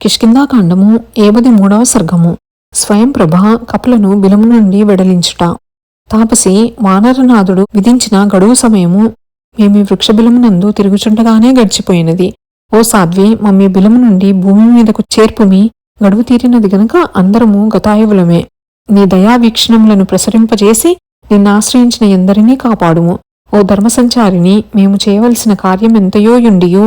కిష్కిందాకాండము ఏబది మూడవ సర్గము. స్వయం ప్రభ కపులను బిలము నుండి వెడలించుట. తాపసి వానరనాథుడు విధించిన గడువు సమయము మేమి వృక్షబిలమునందు తిరుగుచుండగానే గడిచిపోయినది. ఓ సాధ్వి మమ్మీ బిలము నుండి భూమి మీదకు చేర్పుమి గడువు తీరినది గనక అందరము గతాయువులమే. నీ దయా వీక్షణములను ప్రసరింపజేసి నిన్నాశ్రయించిన ఎందరినీ కాపాడుము. ఓ ధర్మసంచారిని మేము చేయవలసిన కార్యమెంతయో యుండియు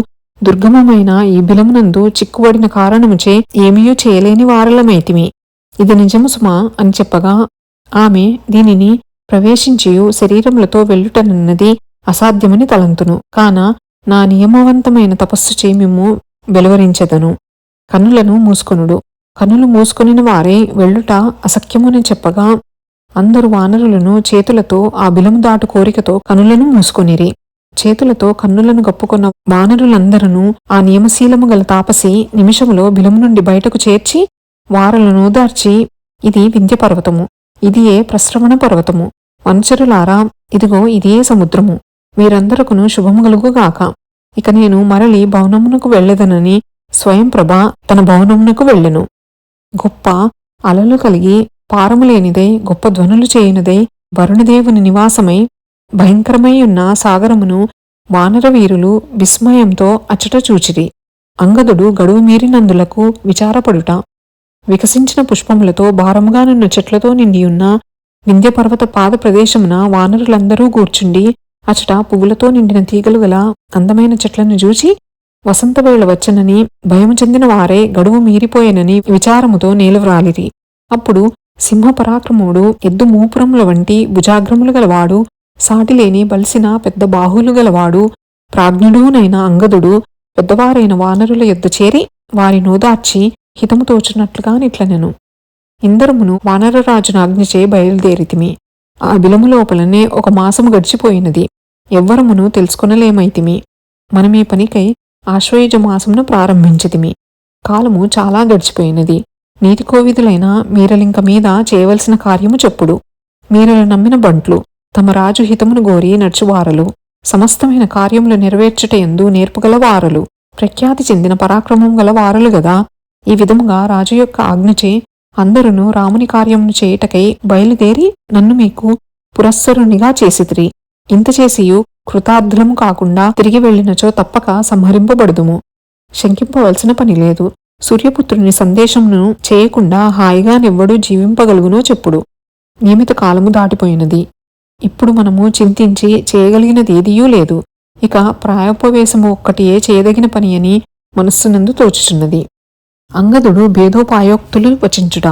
దుర్గమమైన ఈ బిలమునందు చిక్కుబడిన కారణముచే ఏమీయూ చేయలేని వారలమైతిమి. ఇది నిజము సుమా అని చెప్పగా ఆమె దీనిని ప్రవేశించియు శరీరములతో వెళ్ళుటనన్నది అసాధ్యమని తలంతును. కాన నా నియమవంతమైన తపస్సు చే వెలువరించదను. వెలువరించెదను కన్నులను మూసుకొనుడు. కన్నులు మూసుకొనిన వారే వెళ్ళుట అసఖ్యముని చెప్పగా అందరు వానరులను చేతులతో ఆ బిలము దాటు కోరికతో కనులను మూసుకొనిరి. చేతులతో కన్నులను గప్పుకున్న వానరులందరూ ఆ నియమశీలము గల తాపసి నిమిషములో బిలము నుండి బయటకు చేర్చి వారలను దార్చి ఇది వింధ్య పర్వతము. ఇదియే ప్రశ్రవణ పర్వతము. వంచరులారా ఇదిగో ఇదే సముద్రము. వీరందరకును శుభము కలుగుగాక. ఇక నేను మరలి భవనమునకు వెళ్ళదనని స్వయంప్రభ తన భవనమునకు వెళ్ళెను. గొప్ప అలలు కలిగి పారములేనిదై గొప్ప ధ్వనులు చేయనిదై వరుణదేవుని నివాసమై భయంకరమై ఉన్న సాగరమును వానరవీరులు విస్మయంతో అచ్చట చూచిరి. అంగదుడు గడువు మీరినందులకు విచారపడుట వికసించిన పుష్పములతో భారముగానున్న చెట్లతో నిండియున్న వింధ్యపర్వత పాద ప్రదేశమున వానరులందరూ కూర్చుండి అచట పువ్వులతో నిండిన తీగలు గల అందమైన చెట్లను చూచి వసంతవేళ వచ్చనని భయము చెందిన వారే గడువు మీరిపోయేనని విచారముతో నేలవ్రాలిరి. అప్పుడు సింహపరాక్రముడు ఎద్దు మూపురముల వంటి భుజాగ్రములు గలవాడు సాటిలేని బలిసిన పెద్ద బాహువులు గలవాడు ప్రాజ్ఞుడూనైన అంగదుడు పెద్దవారైన వానరుల యొద్ద చేరి వారి నోదార్చి హితము తోచినట్లుగా నిట్లనెను ఇందరమును వానరరాజును ఆజ్ఞచే బయలుదేరితిమి. ఆ బిలము లోపలనే ఒక మాసము గడిచిపోయినది. ఎవ్వరమును తెలుసుకొనలేమైతిమి. మనమే పనికై ఆశ్వయుజ మాసమును ప్రారంభించితిమి. కాలము చాలా గడిచిపోయినది. నీతి కోవిదులైన మీరలింక మీద చేయవలసిన కార్యము చెప్పుడు. మీరలు నమ్మిన బంట్లు. తమ రాజు హితమును గోరి నడుచువారలు. సమస్తమైన కార్యములు నెరవేర్చుట ఎందు నేర్పుగల వారలు ప్రఖ్యాతి చెందిన పరాక్రమం గల వారలు గదా. ఈ విధముగా రాజు యొక్క ఆజ్ఞచే అందరును రాముని కార్యమును చేయుటకై బయలుదేరి నన్ను మీకు పురస్సరునిగా చేసితిరి. ఇంత చేసియు కృతార్థులము కాకుండా తిరిగి వెళ్ళినచో తప్పక సంహరింపబడుదుము. శంకింపవలసిన పని లేదు. సూర్యపుత్రుని సందేశమును చేయకుండా హాయిగా నివ్వడు జీవింపగలుగునో చెప్పుడు. నియమిత కాలము దాటిపోయినది. ఇప్పుడు మనము చింతించి చేయగలిగినది ఏదియూ లేదు. ఇక ప్రాయోపవేశము ఒక్కటియే చేయదగిన పని అని మనస్సునందు తోచుచున్నది. అంగదుడు భేదోపాయోక్తులు వచించుట.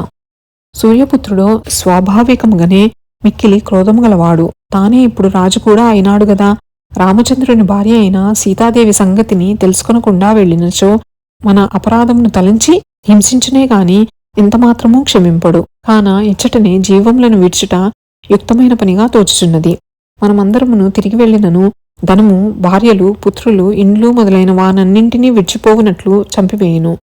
సూర్యపుత్రుడు స్వాభావికంగానే మిక్కిలి క్రోధము గలవాడు. తానే ఇప్పుడు రాజు కూడా అయినాడు గదా. రామచంద్రుని భార్య అయిన సీతాదేవి సంగతిని తెలుసుకొనకుండా వెళ్ళినచో మన అపరాధమును తలంచి హింసించునే గాని ఇంతమాత్రమూ క్షమింపడు. కాన ఇచ్చటనే జీవములను విడిచుట యుక్తమైన పనిగా తోచుచున్నది. మనమందరమును తిరిగి వెళ్ళినను ధనము భార్యలు పుత్రులు ఇండ్లు మొదలైన వానన్నింటినీ విడిచిపోవునట్లు చంపివేయును.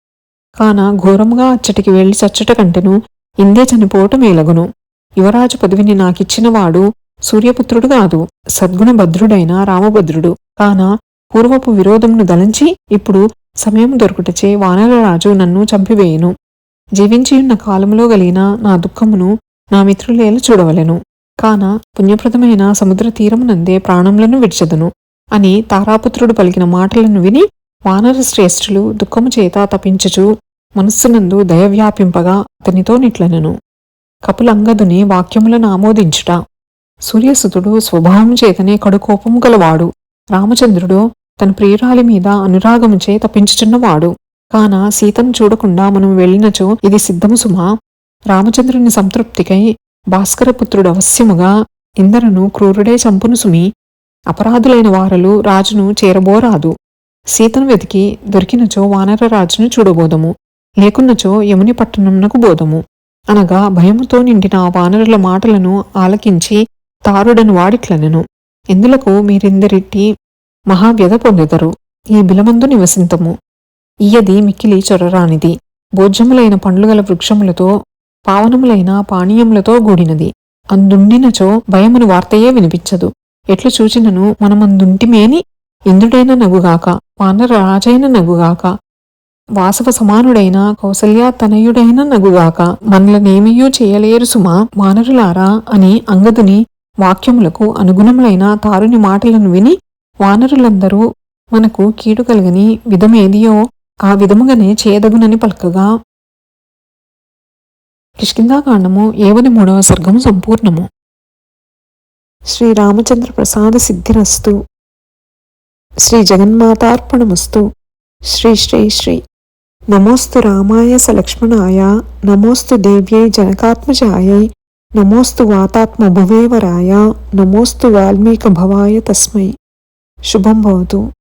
కాన ఘోరముగా అచ్చటికి వెళ్ళి చచ్చట కంటెను ఇందే చనిపోవటం మేలగును. యువరాజు పదవిని నాకిచ్చినవాడు సూర్యపుత్రుడు కాదు సద్గుణభద్రుడైన రామభద్రుడు. కాన పూర్వపు విరోధమును దలంచి ఇప్పుడు సమయం దొరుకుటచే వానరరాజు నన్ను చంపివేయును. జీవించియున్న కాలములో గలిగిన నా దుఃఖమును నా మిత్రులేల చూడవలెను. కాన పుణ్యప్రదమైన సముద్ర తీరమునందే ప్రాణములను విడిచెదను. అని తారాపుత్రుడు పలికిన మాటలను విని వానర శ్రేష్ఠులు దుఃఖము చేత తపించుచు మనస్సునందు దయవ్యాపింపగా అతనితో నిట్లనెను. కపులంగదుని వాక్యములను ఆమోదించుట. సూర్యసుతుడు స్వభావం చేతనే కడుకోపము గలవాడు. రామచంద్రుడు తన ప్రియురాలి మీద అనురాగముచే తప్పించుచున్నవాడు కాన సీతను చూడకుండా మనం వెళ్ళినచో ఇది సిద్ధము సుమా. రామచంద్రుని సంతృప్తికై భాస్కరపుత్రుడు అవశ్యముగా ఇంద్రను క్రూరుడే చంపును సుమి. అపరాధులైన వారలు రాజును చేరబోరాదు. సీతను వెతికి దొరికినచో వానర రాజును చూడబోదము. లేకున్నచో యముని పట్టణంనకు బోదము. అనగా భయముతో నిండిన ఆ వానరుల మాటలను ఆలకించి తారుడను వాడిట్లనెను. ఎందులకు మీరిందరిట్టి మహావ్యధ పొందెదరు. ఈ బిలమందు నివసింతము. ఇయ్యది మిక్కిలి చొరరానిది. భోజ్యములైన పండ్లుగల వృక్షములతో పావనములైన పానీయములతో గూడినది అందుండినచో భయమును వార్తయే వినిపించదు. ఎట్లు చూచినను మనమందుంటిమేని? ఇంద్రుడైన నగుగాక వానర రాజైన నగుగాక. వాసవ సమానుడైన కౌసల్య తనయుడైన నగుగాక. మనలనేమియూ చేయలేరు సుమా వానరులారా అని అంగదుని వాక్యములకు అనుగుణములైన తారుని మాటలను విని వానరులందరూ మనకు కీడు కలగని విధమేదియో ఆ విధముగానే చేయదగునని పలకగా కిష్కిందాకాండము ఏవని మూడవ సర్గము సంపూర్ణము. శ్రీరామచంద్ర ప్రసాద సిద్ధిరస్తు. శ్రీ జగన్మాతార్పణమస్తు. శ్రీ శ్రీ శ్రీ. నమోస్తు రామాయ సలక్ష్మణాయ. నమోస్తు దేవ్యై జనకాత్మజాయై. నమోస్తు వాతాత్మ భువేవరాయ నమోస్తు వాల్మీక భవాయ తస్మై. శుభం భవతు.